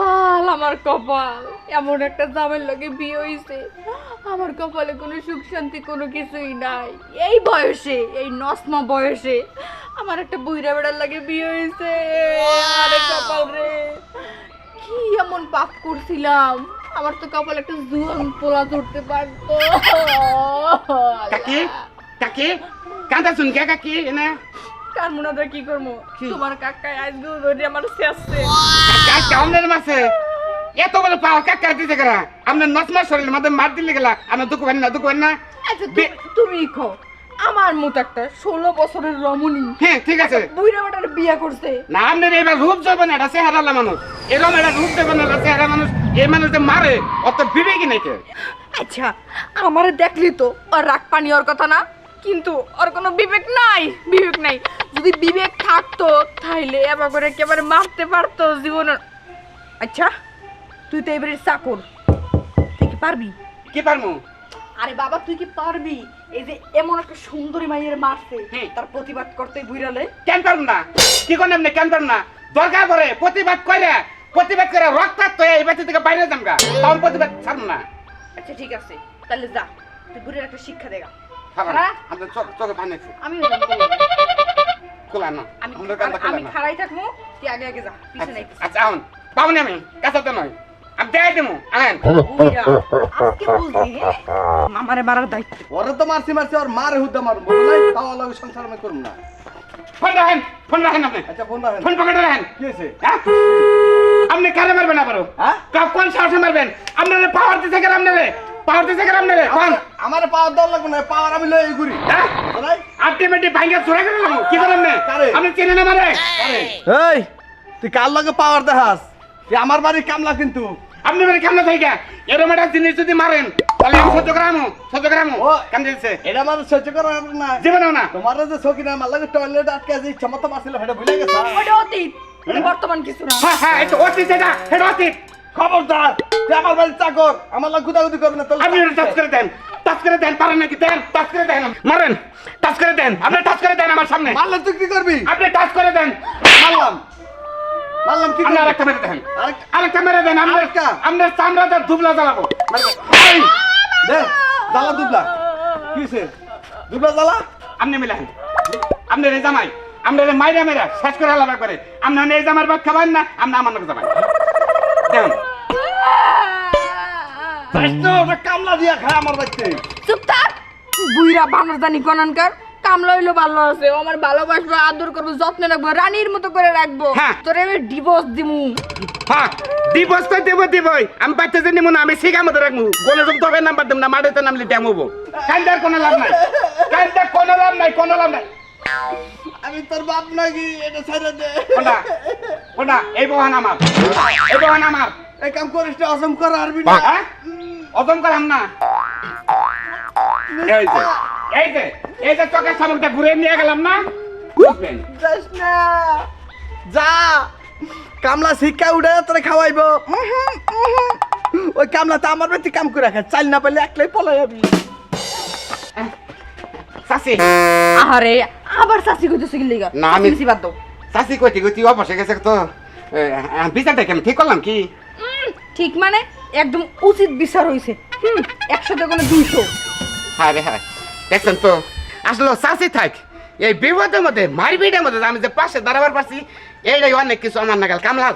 আমার কপাল। এমন একটা জামের লগে বিয়ে হয়েছে আমার কপালে কোনো সুখ শান্তি কোনো কিছুই নাই। এই বয়সে এই নসমা বয়সে আমার একটা বুইরা বেড়ার লাগে বিয়ে আরে কপাল রে। কি এমন পাপ করছিলাম। আমার তো কপাল একটা জুয়ান পোলা ধরতে পারতো। কাকি কাকি কান্দা শুন কে কাকি এনে? কার কি করব? কি? তোমার কাকাই আজকে ধরে আমার শেষছে কাকা আপনার মাসে এত বলে পাওয়া কাকা দিতে গেলা আপনার নস মাস শরীরের মধ্যে মার দিলে গেলা। আপনার দুঃখ পান না দুঃখ পান না? আচ্ছা তুমি- আমার মতো একটা ষোলো বছরের রমণী হ্যাঁ ঠিক আছে। বুইরা বেটার বিয়ে করছে। না আপনার এবার রূপ যাবে না এটা চেহারালা মানুষ। এরকম এটা রূপ দেবে না এটা চেহারা মানুষ। এই মারে অত বিবেকই নাই কে। আচ্ছা আমারে দেখলি তো আর রাগ পানি ওর কথা না? কিন্তু ওর কোনো বিবেক নাই বিবেক নাই। যদি বিবেক থাকতো তাইলে এবার করে একেবারে মারতে পারতো জীবনের। আচ্ছা তুই তো এবারে চাকর। তুই কি পারবি? কি পারমু আরে বাবা তুই কি পারবি? এই যে এমন একটা সুন্দরী মাইয়ের মারছে। তার প্রতিবাদ করতে বুইরালে। কেন পারুন না? কি করেন আপনি কেন পারুন না? দরকার পড়ে প্রতিবাদ করে প্রতিবাদ করে রক্তাক্ত হয়ে এই বাচ্চা থেকে বাইরে যান গা তখন প্রতিবাদ ছাড়ুন না। আচ্ছা ঠিক আছে। তাহলে যা তুই বুড়ির একটা শিক্ষা দেগা? আমাদের চোখ চোখে পানি আছে আমি খোলা না। আমি আমাদের কান্দা খোলা না। খাড়াই থাকব তুই আগে আগে যা পিছনে আচ্ছা। আচ্ছা পাবনি আমি কাছাতে নয়। আমি দেখাই দেবো আনেন বুইড়া, আজকে বুঝলি হ্যাঁ? মামারে মারার দায়িত্ব। ওরে তো মারছি মারছি আর মারে হুদ্দা মার বলো নাই তাও আলাদা সংসার আমি করুম না। ফোন রাখেন ফোন রাখেন আপনি। আচ্ছা ফোন রাখেন। ফোন পকেটে রাখেন। কি হয়েছে? হ্যাঁ? আপনি কারে মারবেন আবারও? হ্যাঁ? কোন সাহসে মারবেন? আপনারে পাওয়ার দিতে গেলাম আপনারে। পাওয়ার দিতে গেলাম আপনারে। কোন আমার পাওয়ার দেওয়ার লাগবে না পাওয়ার আমি লই ঘুরি। হ্যাঁ? আলটিমেটলি ভাঙ্গা চুরা করে লাগাবো কি করেন না? আপনি চেনে না মারে এই তুই কার লগে পাওয়ার দেখাস? তুই আমার বাড়ির কামলা কিন্তু। আপনি মানে কেমন থাইকা এরকম একটা জিনিস যদি মারেন তাহলে আমি সহ্য করামো সহ্য করামো। ও। কান দিচ্ছে এটা আমার সহ্য করার না। জীবনেও না। তোমার যে সকিনা আমার লাগে টয়লেট আটকে আছে ইচ্ছা মতো মারছিল সেটা ভুলে গেছে। ওটা অতীত। বর্তমান কিছু না। হ্যাঁ হ্যাঁ এটা অতীত এটা এটা অতীত। খবরদার তুই আমার বাড়ির চাকর আমার লাগে গুদাগুদি করবি না আপনি এটা করে দেন। টাচ করে দেন পারেন নাকি? দেন টাচ করে দেন। মারেন টাচ করে দেন। আপনি টাচ করে দেন আমার সামনে। মারলে তুই কি করবি? আপনি টাচ করে দেন। মারলাম। মারলাম কি আপনি করবি? আরেকটা মেরে দেন। আরেক- আরেকটা মেরে দেন আমরা আমরা চামড়াটা দুবলা জ্বালাবো। দে জ্বালা দুবলা। কি হয়েছে দুবলা জ্বালা? আপনি মিলেন। আপনি রে জামাই আমরা মাইরা মেরা শেষ করে আলাদা করে। আপনি এই জামার ভাত খাবেন না আপনি আমার লোক জামাই দেন যাইস না, ওটা কামলা দিয়া খায় আমার বাড়িতে। চুপ থাক। বুইরা বানর জানি কনানকার কামলা হইল ভালো আছে আমার ভালোবাসবো আদর করব যত্ন রাখব রানীর মতো করে রাখব। হ্যাঁ। তোরে আমি ডিভোর্স দিমু। হ্যাঁ দিবস তো দেব দিবই। আমি বাচ্চা যে নিমু না আমি শিখা মতো রাখব। গোলে তবে নাম্বার দেব না নামলে ড্যামবো কান্দার কোনো লাভ নাই। কান্দার কোনো লাভ নাই কোনো লাভ নাই। আমি তোর বাপ নাকি এটা ছেড়ে দে। ওটা ওটা এই বহান আমার। এই বহান আমার। এই কাম করিস না অসম কর আরবি না হ্যাঁ? অজম করাম না। এই যে। এই যে এই যে চোখের সামনটা ঘুরে নিয়ে গেলাম না? বুঝবেন যাস না যা। কামলা শিক্ষা উঠে তোরে খাওয়াইব। ওই কামলা তো আমার বাড়িতে কাম করে রাখে। চাল না পেলে একলাই পলাই যাবি চাষি আরে আবার শাসি কইতেছে কি লিগা? না, আমি- বেশি বাদ দাও। চাষি কইতে কইতে অবশ্য গেছে তো বিচারটা কেমন? ঠিক করলাম কি? ঠিক মানে? একদম উচিত বিচার হয়েছে হুম একসাথে কোনো দুইশো? হ্যাঁ রে হ্যাঁ। দেখছেন তো? আসলে চাষি থাক। এই বিপদের মধ্যে, মারপিটের মধ্যে আমি যে পাশে দাঁড়াবার পারছি, এইটাই অনেক কিছু আমার নাগাল। কামলা